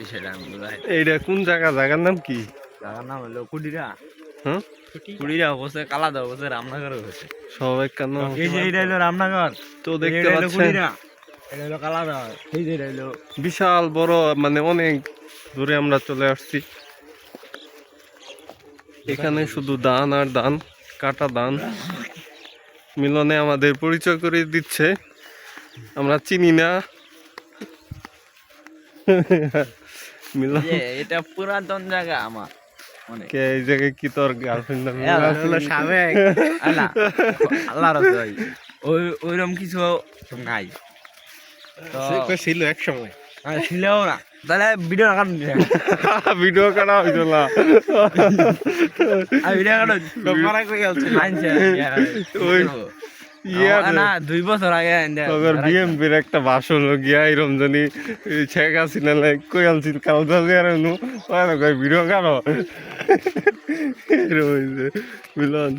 বিষয়টা আমি বুঝাই এইটা কোন জায়গা? জায়গার নাম কি? জায়গার নাম হলো কুড়িরা হ্যাঁ? কুড়িরা বসে কালাদা বসে রামনগর হয়েছে সবাই কেন এই যে এইটা হলো রামনগর। তো দেখতে পাচ্ছেন। এটা হলো কালাদা। এই যে এটা হলো বিশাল বড় মানে অনেক দূরে আমরা চলে আসছি। এখানে শুধু দান আর দান কাটা দান। মিলনে আমাদের পরিচয় করে দিচ্ছে। আমরা চিনি না। এটা পুরাতন জায়গা আমার কে এই জায়গায় কি তোর গার্লফ্রেন্ড সাবেক। আল্লাহ আল্লাহর ভাই ওই ওইরকম কিছু নাই। তো ছিল এক সময় ছিলও না। তাহলে ভিডিও হইতো না। আর ভিডিও কাটো কই ওই ইয়ে না দুই বছর আগে তখন বিএমপির একটা ভাষণ গিয়া এরম জানি শেখ হাসিনা লাইক কই কালদা জিয়ার নু কয় ভিডিও কারও এরম হইছে মিলন।